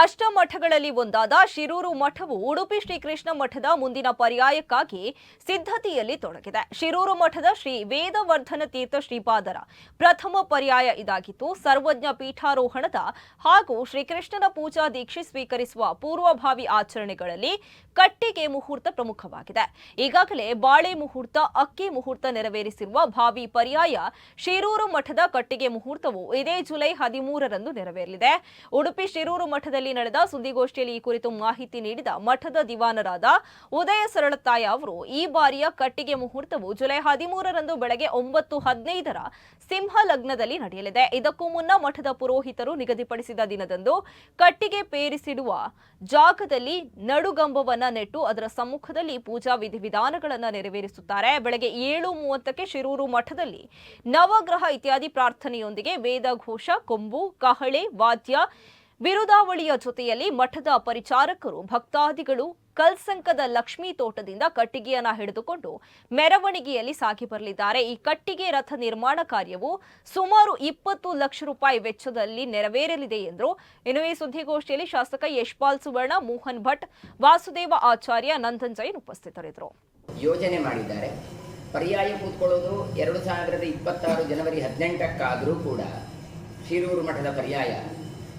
ಅಷ್ಟಮಠಗಳಲ್ಲಿ ಒಂದಾದ ಶಿರೂರು ಮಠವು ಉಡುಪಿ ಶ್ರೀಕೃಷ್ಣ ಮಠದ ಮುಂದಿನ ಪರ್ಯಾಯಕ್ಕಾಗಿ ಸಿದ್ಧತೆಯಲ್ಲಿ ತೊಡಗಿದೆ. ಶಿರೂರು ಮಠದ ಶ್ರೀ ವೇದವರ್ಧನ ತೀರ್ಥ ಶ್ರೀಪಾದರ ಪ್ರಥಮ ಪರ್ಯಾಯ ಇದಾಗಿದ್ದು ಸರ್ವಜ್ಞ ಪೀಠಾರೋಹಣದ ಹಾಗೂ ಶ್ರೀಕೃಷ್ಣನ ಪೂಜಾ ದೀಕ್ಷೆ ಸ್ವೀಕರಿಸುವ ಪೂರ್ವಭಾವಿ ಆಚರಣೆಗಳಲ್ಲಿ ಕಟ್ಟಿಗೆ ಮುಹೂರ್ತ ಪ್ರಮುಖವಾಗಿದೆ. ಈಗಾಗಲೇ ಬಾಳೆ ಮುಹೂರ್ತ, ಅಕ್ಕಿ ಮುಹೂರ್ತ ನೆರವೇರಿಸಿರುವ ಭಾವಿ ಪರ್ಯಾಯ ಶಿರೂರು ಮಠದ ಕಟ್ಟಿಗೆ ಮುಹೂರ್ತವು ಇದೇ ಜುಲೈ ಹದಿಮೂರರಂದು ನೆರವೇರಲಿದೆ. ಉಡುಪಿ ಶಿರೂರು ಮಠದಲ್ಲಿ ನಡೆದ ಸುದ್ದಿಗೋಷ್ಠಿಯಲ್ಲಿ ಈ ಕುರಿತು ಮಾಹಿತಿ ನೀಡಿದ ಮಠದ ದಿವಾನರಾದ ಉದಯ ಸರಳತಾಯ ಅವರು, ಈ ಬಾರಿಯ ಕಟ್ಟಿಗೆ ಮುಹೂರ್ತವು ಜುಲೈ ಹದಿಮೂರರಂದು ಬೆಳಗ್ಗೆ ಒಂಬತ್ತು ಹದಿನೈದರ ಸಿಂಹ ಲಗ್ನದಲ್ಲಿ ನಡೆಯಲಿದೆ. ಇದಕ್ಕೂ ಮುನ್ನ ಮಠದ ಪುರೋಹಿತರು ನಿಗದಿಪಡಿಸಿದ ದಿನದಂದು ಕಟ್ಟಿಗೆ ಪೇರಿಸಿಡುವ ಜಾಗದಲ್ಲಿ ನಡುಗಂಬವನ್ನ ನೆಟ್ಟು ಅದರ ಸಮ್ಮುಖದಲ್ಲಿ ಪೂಜಾ ವಿಧಿವಿಧಾನಗಳನ್ನು ನೆರವೇರಿಸುತ್ತಾರೆ. ಬೆಳಗ್ಗೆ ಏಳು ಮೂವತ್ತಕ್ಕೆ ಶಿರೂರು ಮಠದಲ್ಲಿ ನವಗ್ರಹ ಇತ್ಯಾದಿ ಪ್ರಾರ್ಥನೆಯೊಂದಿಗೆ ವೇದ ಘೋಷ ಕೊಂಬು, ಕಹಳೆ, ವಾದ್ಯ ಬಿರುದಾವಳಿಯ ಜೊತೆಯಲ್ಲಿ ಮಠದ ಪರಿಚಾರಕರು, ಭಕ್ತಾದಿಗಳು ಕಲ್ಸಂಕದ ಲಕ್ಷ್ಮೀ ತೋಟದಿಂದ ಕಟ್ಟಿಗೆಯನ್ನ ಹಿಡಿದುಕೊಂಡು ಮೆರವಣಿಗೆಯಲ್ಲಿ ಸಾಗಿ ಬರಲಿದ್ದಾರೆ. ಈ ಕಟ್ಟಿಗೆ ರಥ ನಿರ್ಮಾಣ ಕಾರ್ಯವು ಸುಮಾರು ಇಪ್ಪತ್ತು ಲಕ್ಷ ರೂಪಾಯಿ ವೆಚ್ಚದಲ್ಲಿ ನೆರವೇರಲಿದೆ ಎಂದರು ಇನ್ನು ಈ ಸುದ್ದಿಗೋಷ್ಠಿಯಲ್ಲಿ ಶಾಸಕ ಯಶ್ಪಾಲ್ ಸುವರ್ಣ, ಮೋಹನ್ ಭಟ್, ವಾಸುದೇವ ಆಚಾರ್ಯ ನಂದನ್ ಜೈನ್ ಉಪಸ್ಥಿತರಿದ್ದರು. ಯೋಜನೆ ಮಾಡಿದ್ದಾರೆ. ಪರ್ಯಾಯ ಕೂತ್ಕೊಳ್ಳೋದು ಎರಡು ಸಾವಿರದ ಇಪ್ಪತ್ತಾರು ಜನವರಿ ಹದಿನೆಂಟಕ್ಕಾದರೂ ಕೂಡ ಶಿರೂರು ಮಠದ ಪರ್ಯಾಯ.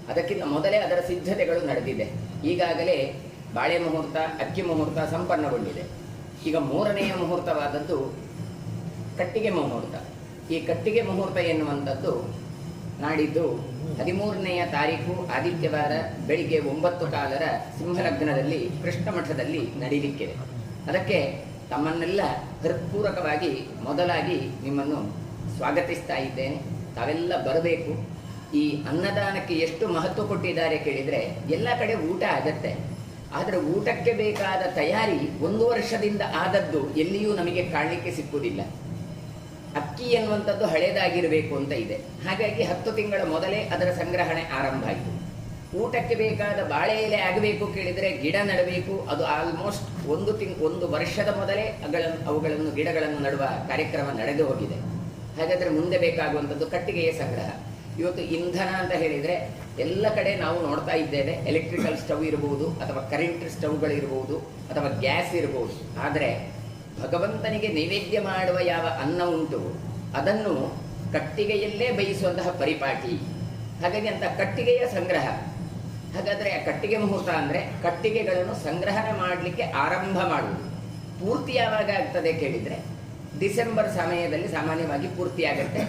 ಅದಕ್ಕಿಂತ ಮೊದಲೇ ಅದರ ಸಿದ್ಧತೆಗಳು ನಡೆದಿದೆ. ಈಗಾಗಲೇ ಬಾಳೆ ಮುಹೂರ್ತ, ಅಕ್ಕಿ ಮುಹೂರ್ತ ಸಂಪನ್ನಗೊಂಡಿದೆ. ಈಗ ಮೂರನೆಯ ಮುಹೂರ್ತವಾದದ್ದು ಕಟ್ಟಿಗೆ ಮುಹೂರ್ತ. ಈ ಕಟ್ಟಿಗೆ ಮುಹೂರ್ತ ಎನ್ನುವಂಥದ್ದು ನಾಡಿದ್ದು ಹದಿಮೂರನೆಯ ತಾರೀಕು ಆದಿತ್ಯವಾರ ಬೆಳಿಗ್ಗೆ ಒಂಬತ್ತು ಕಾಲರ ಸಿಂಹಲಗ್ನದಲ್ಲಿ, ಕೃಷ್ಣ ಮಠದಲ್ಲಿ ನಡೀಲಿಕ್ಕಿದೆ. ಅದಕ್ಕೆ ತಮ್ಮನ್ನೆಲ್ಲ ಹೃತ್ಪೂರ್ವಕವಾಗಿ ಮೊದಲಾಗಿ ನಿಮ್ಮನ್ನು ಸ್ವಾಗತಿಸ್ತಾ ಇದ್ದೇನೆ. ತಾವೆಲ್ಲ ಬರಬೇಕು. ಈ ಅನ್ನದಾನಕ್ಕೆ ಎಷ್ಟು ಮಹತ್ವ ಕೊಟ್ಟಿದ್ದಾರೆ ಕೇಳಿದರೆ ಎಲ್ಲ ಕಡೆ ಊಟ ಆಗತ್ತೆ. ಆದರೆ ಊಟಕ್ಕೆ ಬೇಕಾದ ತಯಾರಿ ಒಂದು ವರ್ಷದಿಂದ ಆದದ್ದು ಎಲ್ಲಿಯೂ ನಮಗೆ ಕಾಣಲಿಕ್ಕೆ ಸಿಕ್ಕುವುದಿಲ್ಲ ಅಕ್ಕಿ ಎನ್ನುವಂಥದ್ದು ಹಳೇದಾಗಿರಬೇಕು ಅಂತ ಇದೆ. ಹಾಗಾಗಿ ಹತ್ತು ತಿಂಗಳ ಮೊದಲೇ ಅದರ ಸಂಗ್ರಹಣೆ ಆರಂಭ ಆಯಿತು. ಊಟಕ್ಕೆ ಬೇಕಾದ ಬಾಳೆ ಎಲೆ ಆಗಬೇಕು ಕೇಳಿದರೆ ಗಿಡ ನಡಬೇಕು. ಅದು ಆಲ್ಮೋಸ್ಟ್ ಒಂದು ತಿಂಗ್ ಒಂದು ವರ್ಷದ ಮೊದಲೇ ಅಗಳನ್ನು ಅವುಗಳನ್ನು ಗಿಡಗಳನ್ನು ನಡುವ ಕಾರ್ಯಕ್ರಮ ನಡೆದು ಹೋಗಿದೆ. ಹಾಗಾದರೆ ಮುಂದೆ ಬೇಕಾಗುವಂಥದ್ದು ಕಟ್ಟಿಗೆಯ ಸಂಗ್ರಹ. ಇವತ್ತು ಇಂಧನ ಅಂತ ಹೇಳಿದರೆ ಎಲ್ಲ ಕಡೆ ನಾವು ನೋಡ್ತಾ ಇದ್ದೇವೆ. ಎಲೆಕ್ಟ್ರಿಕಲ್ ಸ್ಟವ್ ಇರಬಹುದು ಅಥವಾ ಕರೆಂಟ್ ಸ್ಟವ್ಗಳಿರಬಹುದು ಅಥವಾ ಗ್ಯಾಸ್ ಇರಬಹುದು ಆದರೆ ಭಗವಂತನಿಗೆ ನೈವೇದ್ಯ ಮಾಡುವ ಯಾವ ಅನ್ನ ಉಂಟು, ಅದನ್ನು ಕಟ್ಟಿಗೆಯಲ್ಲೇ ಬೇಯಿಸುವಂತಹ ಪರಿಪಾಟಿ. ಹಾಗಾಗಿ ಅಂತ ಕಟ್ಟಿಗೆಯ ಸಂಗ್ರಹ. ಹಾಗಾದರೆ ಆ ಕಟ್ಟಿಗೆ ಮುಹೂರ್ತ ಅಂದರೆ ಕಟ್ಟಿಗೆಗಳನ್ನು ಸಂಗ್ರಹಣೆ ಮಾಡಲಿಕ್ಕೆ ಆರಂಭ ಮಾಡುವುದು. ಪೂರ್ತಿ ಯಾವಾಗ ಆಗ್ತದೆ ಕೇಳಿದರೆ, ಡಿಸೆಂಬರ್ ಸಮಯದಲ್ಲಿ ಸಾಮಾನ್ಯವಾಗಿ ಪೂರ್ತಿ ಆಗುತ್ತೆ